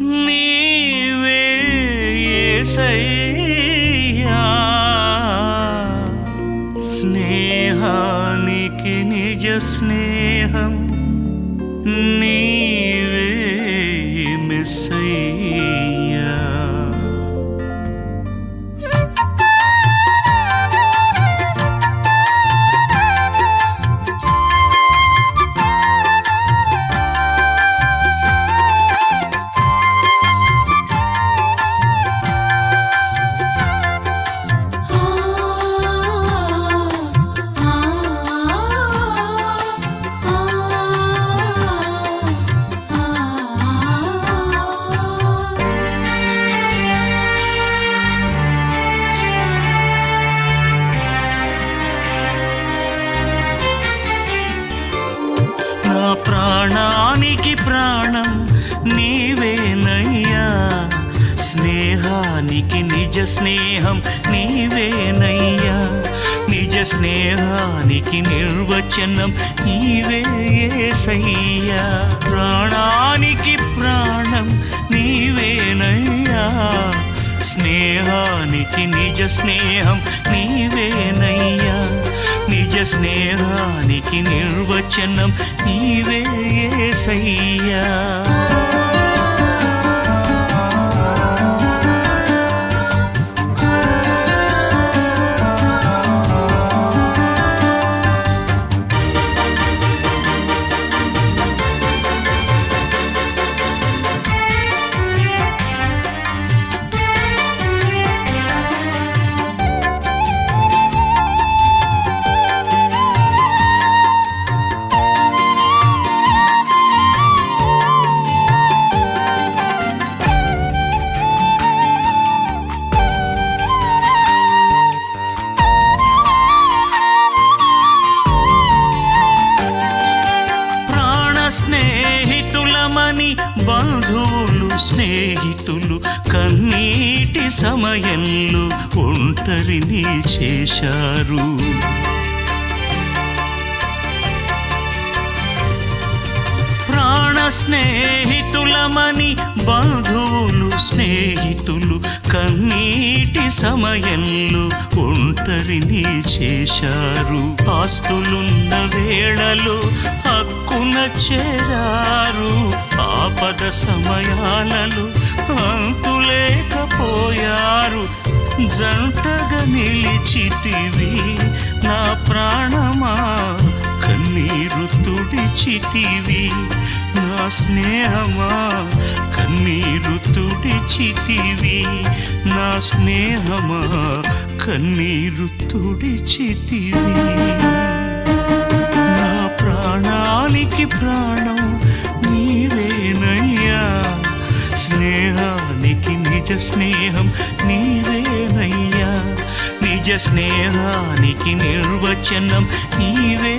నీవే యేసయ్యా. నీకి నిజ స్నేహం నీవేనయ్యా. నిజ స్నేహానికి నిర్వచనం నీవే యేసయ్యా ప్రాణానికి ప్రాణం నీవేనయ్యా. స్నేహానికి నిజ స్నేహం నీవేనయ్యా. నిజ స్నేహానికి నిర్వచనం నీవే యేసయ్యా కన్నీటి సమయంలో ఒంటరిని చేశారు. ప్రాణ స్నేహితులమని బంధువులు స్నేహితులు కన్నీటి సమయంలో ఒంటరిని చేశారు. ఆస్తులున్న వేళలో హక్కున చేరారు. ఆపద సమయాలలో అంతులేకపోయారు. జంటగా నిలిచితివి నా ప్రాణమా? కన్నీరు తుడిచితివి నా స్నేహమా? కన్నీరు తుడిచితివి నా స్నేహమా? కన్నీరు తుడిచితివి నా ప్రాణానికి ప్రాణ స్నేహం నీవేనయ్యా. నిజ స్నేహానికి నిర్వచనం నీవే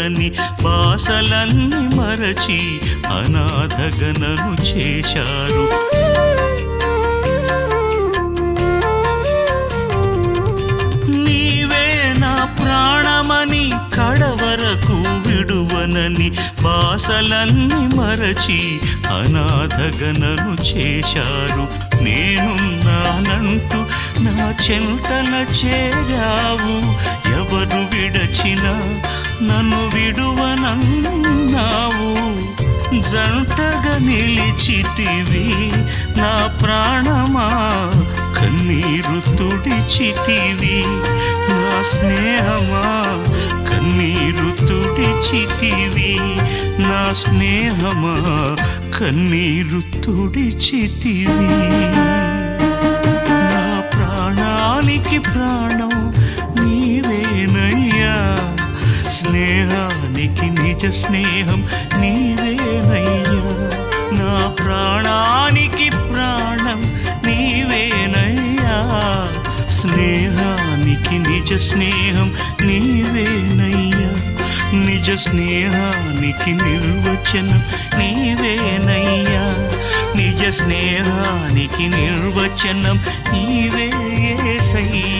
విడువనని బాసలన్నీ మరచి అనాథగనను చేశారు. తనని బాసలన్నీ మరచి అనాథగనను చేశారు. నేనున్నానంటూ నా చెంతన చేరావు. ఎవరు విడచినా నన్ను విడువనన్నావు. జంటగా నిలిచితివి నా ప్రాణమా? కన్నీరు తుడిచితివి నా స్నేహమా? కన్నీరు తుడిచితివి. నా స్నేహమా కన్నీరు తుడిచితివి. నా ప్రాణానికి ప్రాణం నీవేనయ్యా. స్నేహానికి నిజ స్నేహం నీ నిజ స్నేహం నీవేనయ్యా. నిజ స్నేహానికి నిర్వచనం నీవేనయ్యా. నిజ స్నేహానికి నిర్వచనం నీవే యేసయ్యా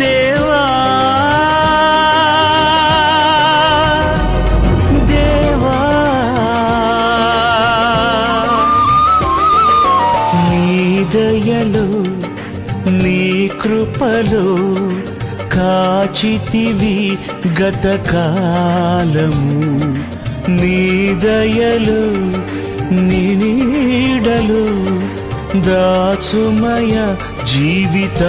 దేవా దేవా నీ దయలు నీ కృపలు కాచితివి గతకాలము నీ దయలు నీ నీడలు దాచుమయ జీవితాంతము.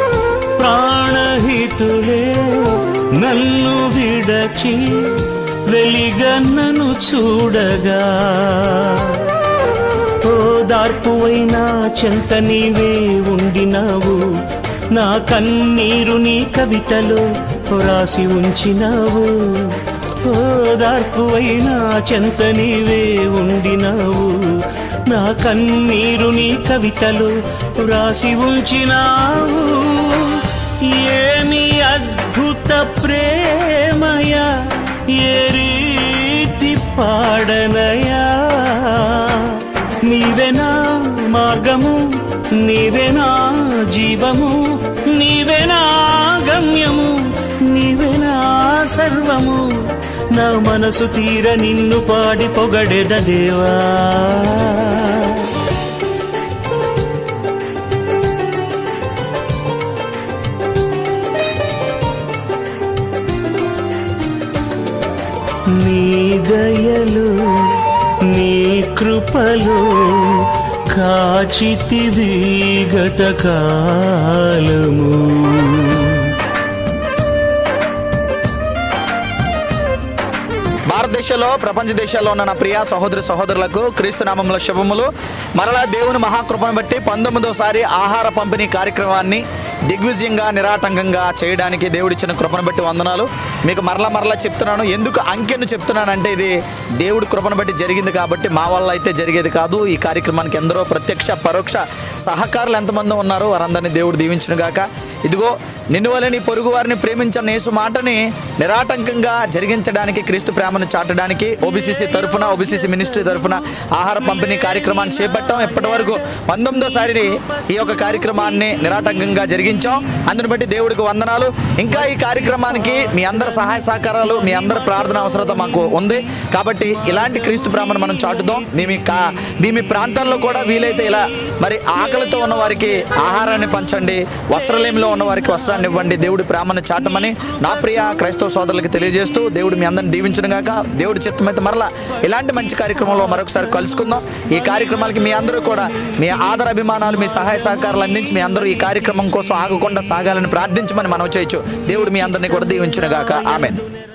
ప్రాణహితులే నన్ను విడచి వెలిగన్నను చూడగా. ఓదార్పువైన చెంత నీవే ఉండినావు. నా కన్నీరు నీ కవితలో రాసి ఉంచినావు. ఓదార్పువైనా చెంత నీవే ఉండినావు. నా కన్నీరు నీ కవితలు రాసి ఉంచినావు. ఏమి అద్భుత ప్రేమయ ఏ రీతి పాడనయా? నీవెనా మార్గము నీవెనా జీవము నీవెనా గమ్యము నీవెనా సర్వము. నా మనసు తీర నిన్ను పాడి పొగడెద దేవా? నీ దయలు నీ కృపలు కాచితివి గత కాలము. భారతదేశ దేశంలో ప్రపంచ దేశాల్లో ఉన్న నా ప్రియ సహోదరి సహోదరులకు క్రీస్తునామంలో శుభములు. మరలా దేవుని మహాకృపను బట్టి పంతొమ్మిదోసారి ఆహార పంపిణీ కార్యక్రమాన్ని దిగ్విజయంగా నిరాటంకంగా చేయడానికి దేవుడిచ్చిన కృపను బట్టి వందనాలు. మీకు మరలా మరలా చెప్తున్నాను. ఎందుకు అంకెను చెప్తున్నానంటే ఇది దేవుడి కృపను బట్టి జరిగింది కాబట్టి మా వల్ల అయితే జరిగేది కాదు. ఈ కార్యక్రమానికి ఎందరో ప్రత్యక్ష పరోక్ష సహకారులు ఎంతమంది ఉన్నారో వారందరినీ దేవుడు దీవించును గాక. ఇదిగో నిన్ను వలని పొరుగు వారిని ప్రేమించిన. నేసు మాటని నిరాటంకంగా జరిగించడానికి క్రీస్తు ప్రేమను చాటడానికి ఓబీసీసీ తరఫున ఓబీసీసీ మినిస్ట్రీ తరఫున ఆహార పంపిణీ కార్యక్రమాన్ని చేపట్టాం. ఇప్పటి వరకు పంతొమ్మిదోసారి ఈ యొక్క కార్యక్రమాన్ని నిరాటంకంగా జరిగించాం అందుని బట్టి దేవుడికి వందనాలు. ఇంకా ఈ కార్యక్రమానికి మీ అందరి సహాయ సహకారాలు మీ అందరి ప్రార్థన అవసరత మాకు ఉంది. కాబట్టి ఇలాంటి క్రీస్తు ప్రేమను మనం చాటుదాం. మీ మీ కా మీ మీ ప్రాంతంలో కూడా వీలైతే ఇలా మరి ఆకలితో ఉన్న వారికి ఆహారాన్ని పంచండి వస్త్రలేమిలో ఉన్న వారికి వస్త్రాన్ని ఇవ్వండి. దేవుడి ప్రేమను చాటమని నా ప్రియ క్రైస్తవ సోదరులకి తెలియజేస్తూ దేవుడు మీ అందరిని దీవించిన గాక దేవుడి చిత్తమైతే మరలా ఇలాంటి మంచి కార్యక్రమంలో మరొకసారి కలుసుకుందాం. ఈ కార్యక్రమాలకి మీ అందరూ కూడా మీ ఆదర అభిమానాలు మీ సహాయ సహకారాలు అందించి మీ అందరూ ఈ కార్యక్రమం కోసం ఆగకుండా సాగాలని ప్రార్థించమని మనం చేయొచ్చు. దేవుడు మీ అందరినీ కూడా దీవించిన గాక ఆమెను.